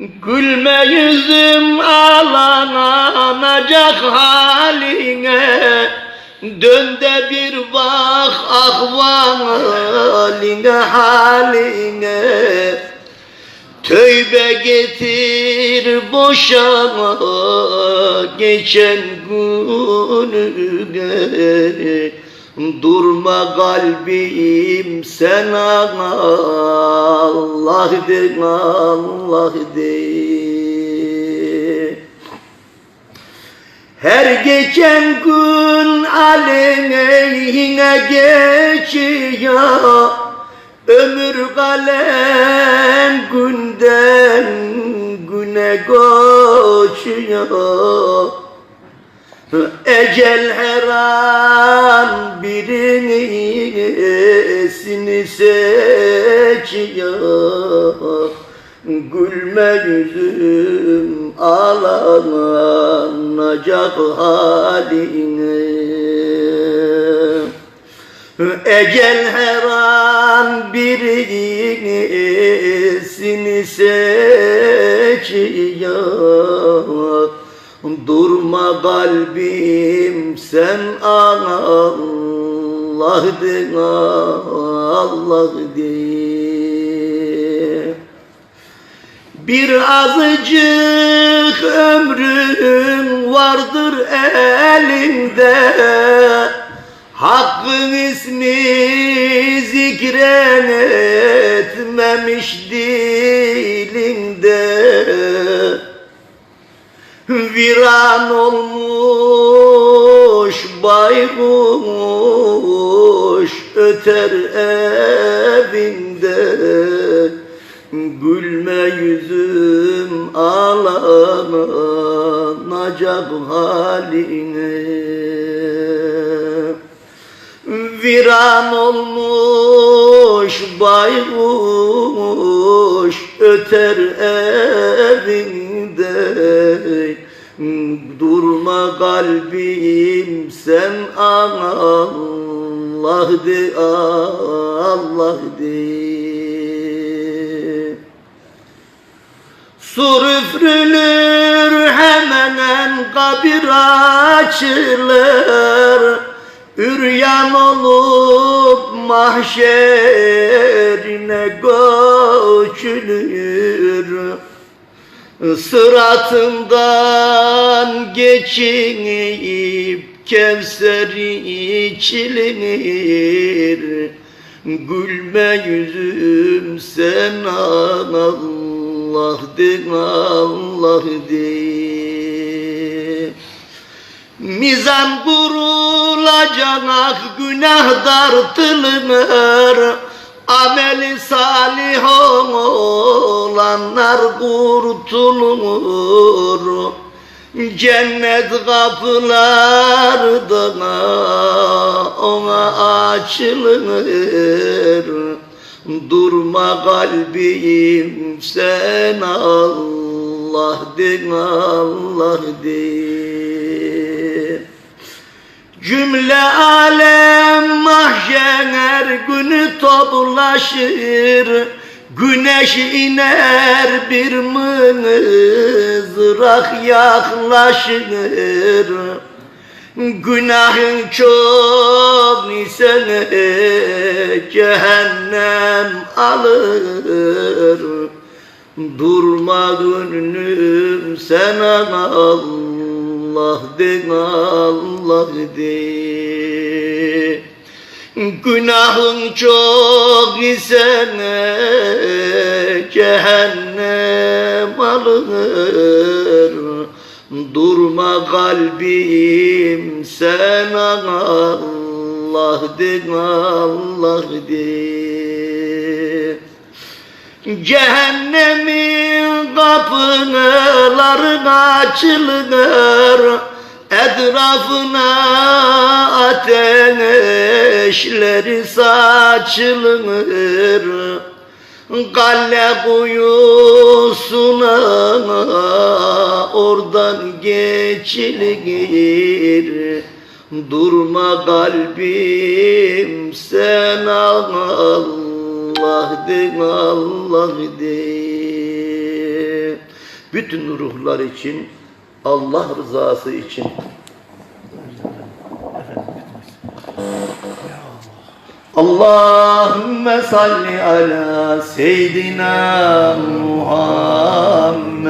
Gülme yüzüm ağlanacak haline. Dön de bir bak ahvaline haline. Tövbe getir boşama geçen gününe Durma kalbim sen Allah de Allah de her geçen gün aleyhine geçiyor. Ömür kalem günden güne koşuyor Ecel her an birisini seçiyor. Gülme yüzüm ağlanacak haline. Ecel her an birisini seçiyor kalbim sen Allah de Allah bir azıcık ömrüm vardır elinde Hakkın ismi zikren etmemiş dilinde Viran olmuş baykuş öter evinde. Gülme yüzüm ağlanacak haline. Viran olmuş baykuş öter evinde kalbim sen Allah de Allah de. Sur üfrülür hemen kabir açılır. Üryan olup mahşerine göçülür Sıratından geçinip Kevser içilir. Gülme yüzüm sen Allah de Allah Mizan kurulacak ah günah dartılır Ameli salih olanlar kurtulur. Cennet kapıları da ona açılır. Durma kalbim sen Allah de Allah de Cümle alem mahşer günü toplaşır. Güneş iner bir mızrak yaklaşır. Günahın çok ise cehennem alır. Durma gönlüm sen Allah de Allah de. Günahın çok ise cehennem alır. Durma kalbim sen Allah de Allah de. Cehennemin kapıları açılır Etrafına ateşleri saçılır Galle kuyusuna oradan geçilir Durma kalbim sen Allah de Allah de bütün ruhlar için, Allah rızası için. Allahümme salli ala seyyidina Muhammed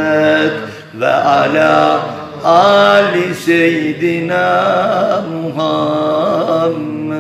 ve ala ali seyyidina Muhammed